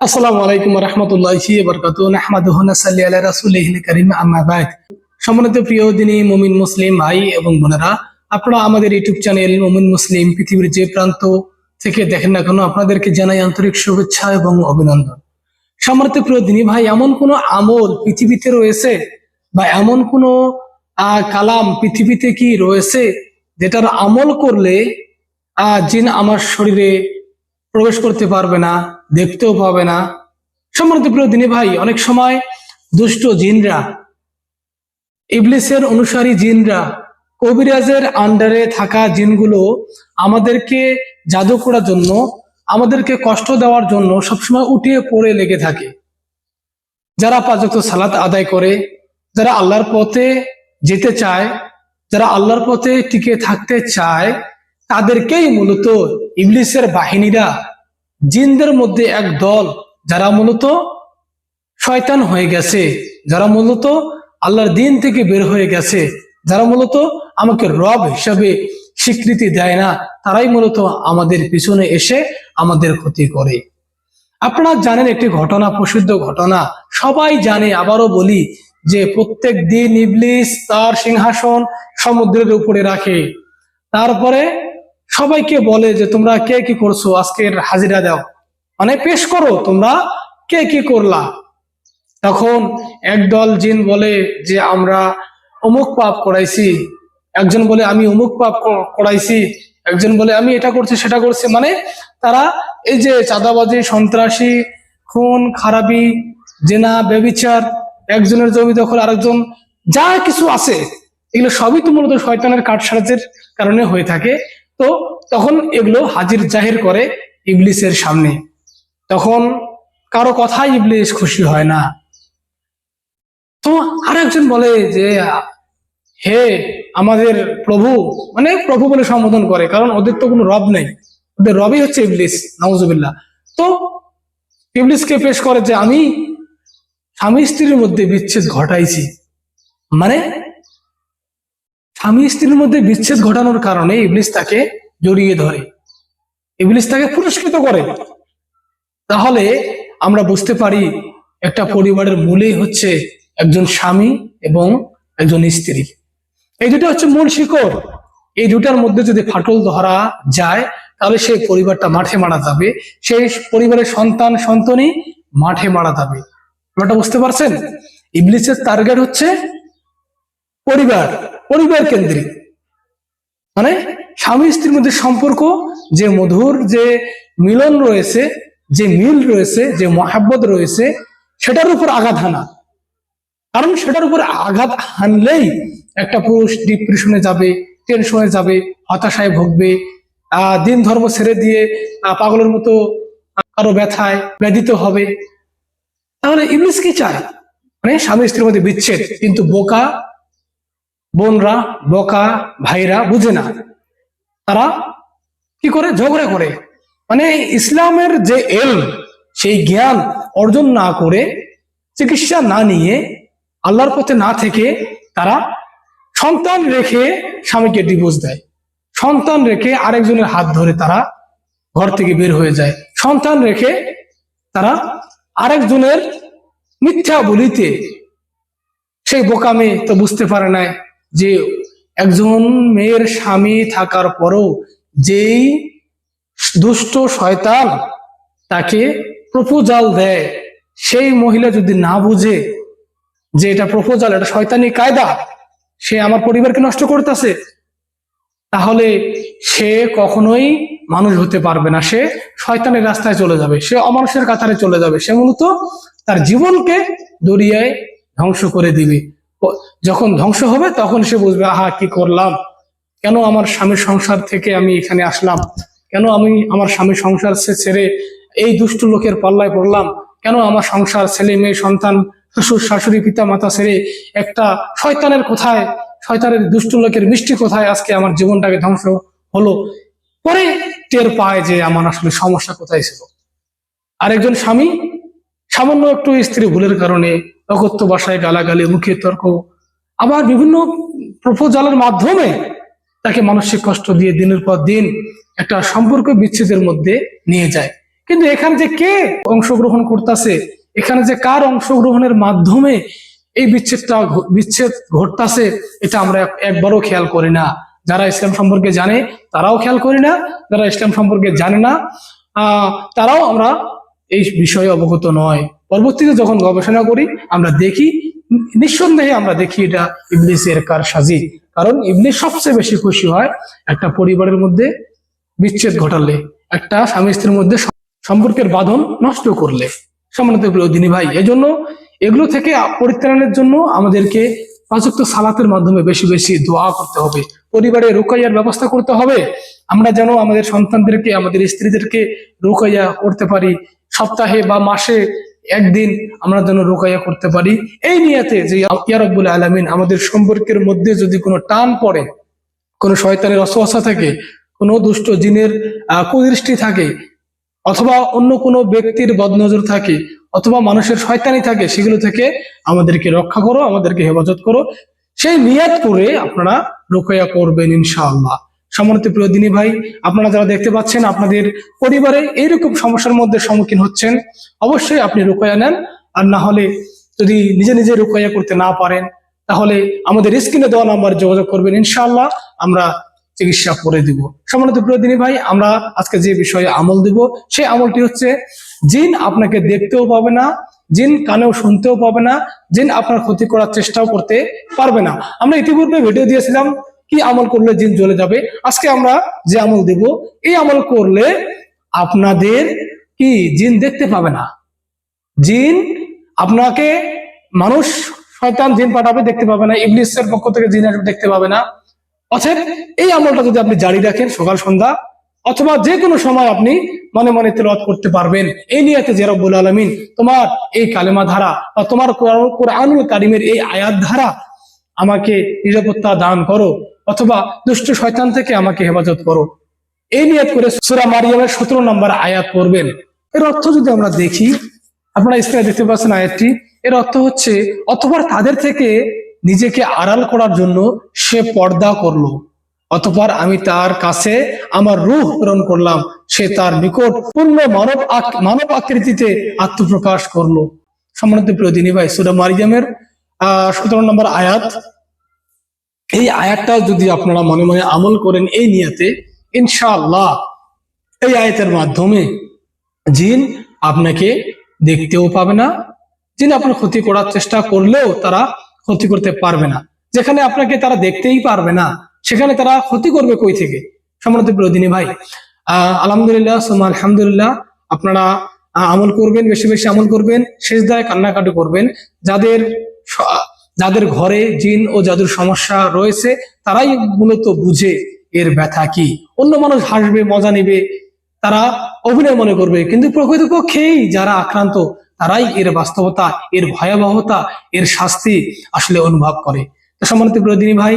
আসসালামু আলাইকুম রহমতুল্লাহি বরকাত নাহমাদুহু নাসাল্লি আলা রাসূলিহিল কারীম, আম্মা সম্মানিত প্রিয় মুসলিম এবং বোনেরা, আপনারা আমাদের ইউটিউব চ্যানেল মুসলিম পৃথিবীর যে প্রান্ত থেকে দেখেন না কেন, আপনাদেরকে জানাই আন্তরিক শুভেচ্ছা এবং অভিনন্দন। সম্মানিত প্রিয় দিনী ভাই, এমন কোন আমল পৃথিবীতে রয়েছে বা এমন কোন কালাম পৃথিবীতে কি রয়েছে যেটার আমল করলে জিন আমার শরীরে প্রবেশ করতে পারবে না? দেখতেও পাবে না। সম্মানিত প্রিয় দিনী ভাই, অনেক সময় দুষ্ট জিনরা, ইবলিসের অনুসারী জিনরা, কবিরাজের আন্ডারে থাকা জিনগুলো আমাদেরকে জাদু করার জন্য, আমাদেরকে কষ্ট দেওয়ার জন্য সবসময় উঠিয়ে পড়ে লেগে থাকে। যারা পাঁচক সালাত আদায় করে, যারা আল্লাহর পথে যেতে চায়, যারা আল্লাহর পথে টিকে থাকতে চায়, তাদেরকেই মূলত ইবলিসের বাহিনীরা জিনদের মধ্যে এক দল যারা মূলত শয়তান হয়ে গেছে, যারা মূলত আল্লাহর দিন থেকে বের হয়ে গেছে, যারা মূলত আমাকে রব হিসাবে স্বীকৃতি দেয় না, তারাই মূলত আমাদের পিছনে এসে আমাদের ক্ষতি করে। আপনারা জানেন একটি ঘটনা, প্রসিদ্ধ ঘটনা। সবাই জানে, আবারও বলি, যে প্রত্যেক দিন ইবলিস তার সিংহাসন সমুদ্রের উপরে রাখে। তারপরে সবাইকে বলে যে তোমরা কে কি করছ? আজকের হাজিরা দাও। মানে পেশ করো, তোমরা কে কি করলা? তখন একদল জিন বলে যে, আমরা অমুক পাপ করাইছি। একজন বলে, আমি অমুক পাপ করাইছি। একজন বলে, আমি এটা করছি, সেটা করছি। মানে তারা এই যে চাঁদাবাজি, সন্ত্রাসী, খুন, খারাপি, জেনা বেবিচার একজনের জমি দখল, আরেকজন যা কিছু আছে, এগুলো সবই তো মূলত শয়তানের কাঠ সাহায্যের কারণে হয়ে থাকে। তো তখন এগুলো হাজির জাহির করে ইবলিসের সামনে। তখন কারও কথাই ইবলিস খুশি হয় না। তো আরেকজন বলে যে, হে আমাদের প্রভু মানে প্রভু বলে সম্বোধন করে, কারণ ওদের তো কোনো রব নেই। ওদের রবই হচ্ছে ইবলিস, নাউজুবিল্লাহ। তো ইবলিসকে পেশ করে যে, আমি স্বামী স্ত্রীর মধ্যে বিচ্ছেদ ঘটাইছি। মানে স্বামী স্ত্রীর মধ্যে বিচ্ছেদ ঘটানোর কারণে ইবলিস তাকে জড়িয়ে ধরে। ইবলিস তাকে পুরস্কৃত করে। তাহলে আমরা বুঝতে পারি একটা পরিবারের মূলেই হচ্ছে একজন স্বামী এবং একজন স্ত্রী। এই দুটো হচ্ছে মূল শিকড়। এই দুটার মধ্যে যদি ফাটল ধরা যায়, তাহলে সেই পরিবারটা মাঠে মারা যাবে। সেই পরিবারের সন্তান সন্তানই মাঠে মারা যাবে। ব্যাপারটা বুঝতে পারছেন? ইবলিসের টার্গেট হচ্ছে পরিবার। পরিবার কেন্দ্রিক। মানে স্বামী স্ত্রীর মধ্যে সম্পর্ক, যে মধুর যে মিলন রয়েছে, যে মিল রয়েছে, যে মহাব্বত রয়েছে, সেটার উপর আঘাত হানা। কারণ সেটার উপর আঘাত হানলেই একটা পুরুষ ডিপ্রেশনে যাবে টেনশনে যাবে, হতাশায় ভুগবে আহ দিন ধর্ম ছেড়ে দিয়ে পাগলের মতো কারও ব্যথায় ব্যাধিত হবে। তাহলে ইংলিশ কি চায়? মানে স্বামী স্ত্রীর মধ্যে বিচ্ছেদ, কিন্তু বোকা বোনরা, বোকা, ভাইরা বুঝে না। তারা কি করে? ঝগড়া করে। মানে ইসলামের যে এল সেই জ্ঞান অর্জন না করে, চিকিৎসা না নিয়ে, আল্লাহর পথে না থেকে তারা সন্তান রেখে স্বামীকে ডিভোর্স দেয়। সন্তান রেখে আরেকজনের হাত ধরে তারা ঘর থেকে বের হয়ে যায়। সন্তান রেখে তারা আরেকজনের মিথ্যা বলিতে সেই বোকা মেয়ে তো বুঝতে পারে না যে একজন মেয়ের স্বামী থাকার পরও যেই দুষ্ট শয়তান তাকে প্রপোজাল দেয়, সেই মহিলা যদি না বুঝে যে এটা প্রপোজাল, এটা শয়তানি কায়দা, সে আমার পরিবারকে নষ্ট করতেছে, তাহলে সে কখনোই মানুষ হতে পারবে না। সে শয়তানের রাস্তায় চলে যাবে, সে অমানুষের কাতারে চলে যাবে, সে মূলত তার জীবনকে দরিয়ায় ধ্বংস করে দিবে। যখন ধ্বংস হবে, তখন সে বুঝবে, আহা, কি করলাম? কেন আমার স্বামীর সংসার থেকে আমি এখানে আসলাম? কেন আমি আমার স্বামীর সংসার ছে- ছেড়ে এই দুষ্ট লোকের পাল্লায় পড়লাম? কেন আমার সংসার ছেলে, মেয়ে, সন্তান, শ্বশুর, শাশুড়ি পিতা মাতা ছেড়ে একটা শয়তানের কোথায়, শয়তানের দুষ্ট লোকের মিষ্টি কোথায় আজকে আমার জীবনটাকে ধ্বংস হলো? পরে টের পায় যে আমার আসলে সমস্যা কোথায় ছিল। আরেকজন স্বামী সামান্য একটু স্ত্রী ভুলের কারণে অকথ্য বাসায় গালাগালি, মুখে তর্ক, আবার বিভিন্ন প্রপোজালের মাধ্যমে তাকে মানসিক কষ্ট দিয়ে দিনের পর দিন একটা সম্পর্ক বিচ্ছেদের মধ্যে নিয়ে যায়। কিন্তু এখানে যে কে অংশগ্রহণ করতেছে, এখানে যে কার অংশগ্রহণের মাধ্যমে এই বিচ্ছেদটা বিচ্ছেদ ঘটতাছে, এটা আমরা একবারও খেয়াল করি না। যারা ইসলাম সম্পর্কে জানে, তারাও খেয়াল করি না। যারা ইসলাম সম্পর্কে জানে না তারাও আমরা এই বিষয়ে অবগত নয়। পরবর্তীতে যখন গবেষণা করি, আমরা দেখি, নিঃসন্দেহে আমরা দেখি এটা ইবলিসের কার সাজি কারণ ইবলিস সবচেয়ে বেশি খুশি হয় একটা পরিবারের মধ্যে বিচ্ছেদ ঘটালে, একটা স্বামী স্ত্রীর মধ্যে সম্পর্কের বাঁধন নষ্ট করলে। সম্মানিত দিনী ভাই, এজন্য এগুলো থেকে পরিত্রাণের জন্য আমাদেরকে পাঁচক্ত সালাতের মাধ্যমে বেশি বেশি দোয়া করতে হবে। পরিবারে রোকাইয়ার ব্যবস্থা করতে হবে। আমরা যেন আমাদের সন্তানদেরকে, আমাদের স্ত্রীদেরকে রোকাইয়া করতে পারি। সপ্তাহে বা মাসে একদিন আমরা যেন রোকাইয়া করতে পারি। এই নিয়াতে যে ইয়ারব্বুল আলমিন আমাদের সম্পর্কের মধ্যে যদি কোনো টান পড়ে, কোনো শয়তানের অসহসা থাকে, কোনো দুষ্ট জিনের কুদৃষ্টি থাকে, অথবা অন্য কোনো ব্যক্তির বদনজর থাকে, অথবা মানুষের শয়তানি থাকে, সেগুলো থেকে আমাদেরকে রক্ষা করো, আমাদেরকে হেফাজত করো। সেই নিয়াত করে আপনারা রোকাইয়া করবেন ইনশাআল্লাহ। সম্মানিত প্রিয় দিনী ভাই, আপনারা যারা দেখতে পাচ্ছেন, আপনাদের পরিবারে এইরকম সমস্যার মধ্যে সম্মুখীন হচ্ছেন, অবশ্যই আপনি রোকাইয়া নেন। আর না হলে যদি নিজে নিজে রোকাইয়া করতে না পারেন, তাহলে আমাদের স্ক্রিনে দেওয়া নাম্বার যোগাযোগ করবেন, ইনশাআল্লাহ আমরা চিকিৎসা করে দিব। সম্মানিত প্রিয় দিনী ভাই, আমরা আজকে যে বিষয়ে আমল দিব, সেই আমলটি হচ্ছে, জিন আপনাকে দেখতেও পাবে না, জিন কানেও শুনতেও পাবে না, জিন আপনার ক্ষতি করার চেষ্টাও করতে পারবে না। আমরা ইতিপূর্বে ভিডিও দিয়েছিলাম কি আমল করলে জিন জ্বলে যাবে? আজকে আমরা যে আমল দিব এই আমল করলে আপনাদের কি জিন দেখতে পাবে না? জিন আপনাকে মানুষ শয়তান জিন পাঠাবে, দেখতে পাবে না। ইবলিসের পক্ষ থেকে জিন আসবে, দেখতে পাবে না। অতএব এই আমলটা যদি আপনি জারি রাখেন সকাল, সন্ধ্যা, অথবা যে কোনো সময় আপনি মনে মনে তেলাওয়াত করতে পারবেন। এই নিয়াতে যে রব্বুল আলমিন তোমার এই কালেমা ধারা বা তোমার কোরআন- কারিমের এই আয়াত ধারা আমাকে নিরাপত্তা দান করো। অথবা দুষ্ট শয়তান থেকে আমাকে হেফাজত করো। এই নিয়াত করে সুরা মারিয়ামের সতেরো নম্বর আয়াত পড়বেন। এর অর্থ যদি আমরা দেখি, আপনারা স্ক্রিনে দেখতে পাচ্ছেন আয়াতটি। এর অর্থ হচ্ছে, অথবা তাদের থেকে নিজেকে আড়াল করার জন্য সে পর্দা করল, অতপর আমি তার কাছে আমার রূহ প্রেরণ করলাম। সে তার নিকট পূর্ণ মানব মানব আকৃতিতে আত্মপ্রকাশ করল। সম্মানিত প্রিয় দিনী ভাই, সুরা মারিয়ামের, আহ, সতেরো নম্বর আয়াত এই আয়াতটা যদি আপনারা মনে মনে আমল করেন এই নিয়াতে, ইনশাআল্লাহ এই আয়াতের মাধ্যমে জিন আপনাকে দেখতেও পাবে না, জিন আপনার ক্ষতি করার চেষ্টা করলেও তারা ক্ষতি করতে পারবে না। যেখানে আপনাকে তারা দেখতেই পারবে না, সেখানে তারা ক্ষতি করবে কই থেকে? সম্মানিত প্রদিনী ভাই, আহ, আলহামদুলিল্লাহ সোমা আলহামদুলিল্লাহ, আপনারা আমল করবেন, বেশি বেশি আমল করবেন শেষ দায় কান্নাকাটি করবেন, যাদের যাদের ঘরে জিন ও জাদুর সমস্যা রয়েছে তারাই মূলত বুঝে এর ব্যথা কি। অন্য মানুষ হাসবে মজা নিবে তারা অভিনয় মনে করবে কিন্তু প্রকৃতপক্ষেই যারা আক্রান্ত তারাই এর বাস্তবতা এর ভয়াবহতা এর শাস্তি আসলে অনুভব করে। সম্মানিত প্রদিনী ভাই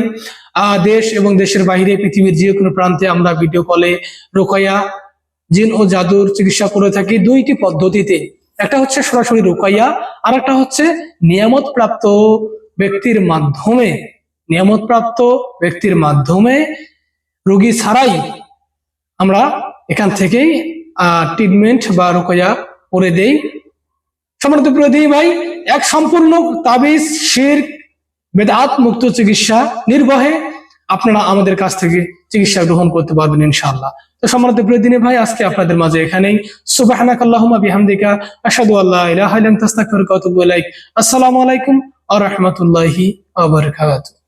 আহ, দেশ এবং দেশের বাইরে পৃথিবীর যে কোনো প্রান্তে আমরা ভিডিও কলে রোকাইয়া জিন ও জাদুর চিকিৎসা করে থাকি দুইটি পদ্ধতিতে। একটা হচ্ছে সরাসরি রোকাইয়া আর একটা হচ্ছে নিয়ামত প্রাপ্ত ব্যক্তির মাধ্যমে নিয়ামত প্রাপ্ত ব্যক্তির মাধ্যমে রোগী ছাড়াই আমরা এখান থেকেই ট্রিটমেন্ট বা রোকাইয়া করে দেই। সম্মানিত প্রিয় ভাই, এক সম্পূর্ণ তাবিজ, শির, বেদাত মুক্ত চিকিৎসা নির্বাহে আপনারা আমাদের কাছ থেকে চিকিৎসা গ্রহণ করতে পারবেন ইনশাআল্লাহ। তো সম্মানিত প্রিয় ভাই, আজকে আপনাদের মাঝে এখানেই। সুবহানাকাল্লাহুম্মা বিহামদিকা, আশহাদু আল্লা ইলাহা ইল্লা আনতা আস্তাগফিরুকা ওয়া আতুবু ইলাইক। আসসালামু আলাইকুম ওয়া রাহমাতুল্লাহি ওয়া বারাকাতুহু